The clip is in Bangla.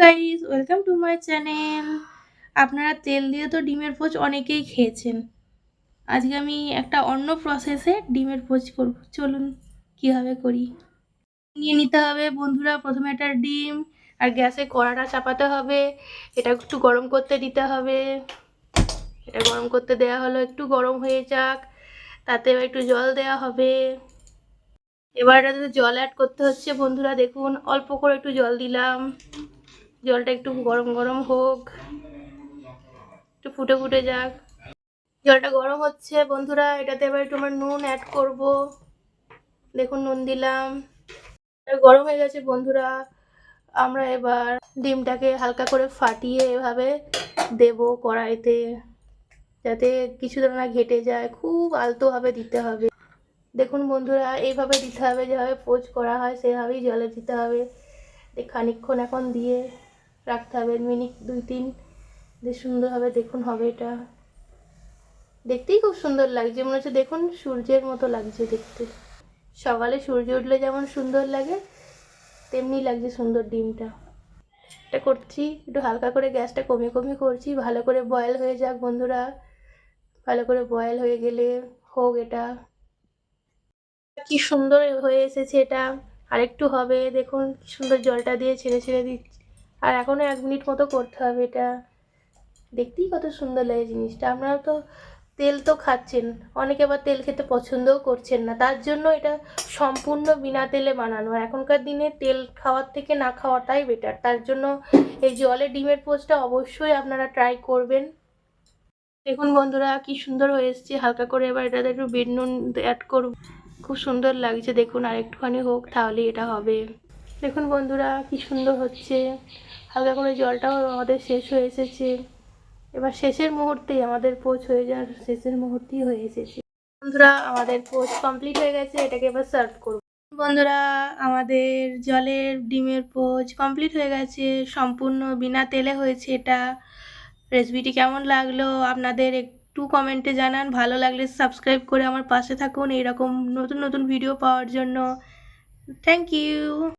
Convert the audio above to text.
Guys welcome to my channel আপনারা তেল দিয়ে তো ডিমের পোচ অনেকেই খেয়েছেন। আজকে আমি একটা অন্য প্রসেসে ডিমের পোচ করব। চলুন, কীভাবে করি? নিয়ে নিতে হবে বন্ধুরা, প্রথমে একটা ডিম, আর গ্যাসে কড়াটা চাপাতে হবে। এটা একটু গরম করতে দিতে হবে। এটা গরম করতে দেওয়া হলো, একটু গরম হয়ে যাক। তাতে একটু জল দেওয়া হবে। এবার এটাতে জল অ্যাড করতে হচ্ছে বন্ধুরা, দেখুন, অল্প করে একটু জল দিলাম। জলটা একটু গরম গরম হোক, একটু ফুটে ফুটে যাক। জলটা গরম হচ্ছে, বন্ধুরা, এটাতে এবার একটু আমার নুন অ্যাড করব। দেখুন, নুন দিলাম। গরম হয়ে গেছে, বন্ধুরা। আমরা এবার ডিমটাকে হালকা করে ফাটিয়ে এভাবে দেব কড়াইতে, যাতে কিছু না ঘেটে যায়। খুব আলতোভাবে দিতে হবে। দেখুন, বন্ধুরা, এইভাবে দিতে হবে, যেভাবে পোচ করা হয়, সেভাবেই জলে দিতে হবে। দিয়ে খানিকক্ষণ এখন দিয়ে রাখতে হবে মিনিট দুই, তিন। দিয়ে সুন্দরভাবে দেখুন হবে এটা। দেখতেই খুব সুন্দর লাগছে, মনে হচ্ছে দেখুন সূর্যের মতো লাগছে দেখতে। সকালে সূর্য উঠলে যেমন সুন্দর লাগে, তেমনি লাগছে সুন্দর ডিমটা। এটা করছি, একটু হালকা করে গ্যাসটা কমিয়ে কমিয়ে করছি, ভালো করে বয়েল হয়ে যাক বন্ধুরা। ভালো করে বয়েল হয়ে গেলে হোক এটা। কি সুন্দর হয়ে এসেছে এটা। আরেকটু হবে, দেখুন কি সুন্দর জলটা দিয়ে ছেড়ে ছেড়ে দিচ্ছি। আর এখনও এক মিনিট মতো করতে হবে এটা। দেখতেই কত সুন্দর লাগে জিনিসটা। আপনারা তো তেল তো খাচ্ছেন, অনেকে আবার তেল খেতে পছন্দও করছেন না। তার জন্য এটা সম্পূর্ণ বিনা তেলে বানানো। এখনকার দিনে তেল খাওয়ার থেকে না খাওয়াটাই বেটার তার জন্য এই জলে ডিমের পোস্টটা অবশ্যই আপনারা ট্রাই করবেন। দেখুন বন্ধুরা, কি সুন্দর হয়ে এসছে। হালকা করে এবার এটাতে একটু বিট নুন অ্যাড করব। খুব সুন্দর লাগছে। দেখুন আর একটুখানি হোক, তাহলেই এটা হবে। দেখুন বন্ধুরা, কি সুন্দর হচ্ছে। হালকা করে জলটাও আমাদের শেষ হয়ে এসেছে। এবার শেষের মুহূর্তেই আমাদের পোচ হয়ে যাওয়ার শেষের মুহূর্তেই হয়ে এসেছে। বন্ধুরা, আমাদের পোচ কমপ্লিট হয়ে গেছে, এটাকে এবার সার্ভ করব। বন্ধুরা, আমাদের জলের, ডিমের পোচ কমপ্লিট হয়ে গেছে। সম্পূর্ণ বিনা তেলে হয়েছে এটা। রেসিপিটি কেমন লাগল আপনাদের একটু কমেন্টে জানান। ভালো লাগলে সাবস্ক্রাইব করে আমার পাশে থাকুন। এইরকম নতুন নতুন ভিডিও পাওয়ার জন্য। Thank you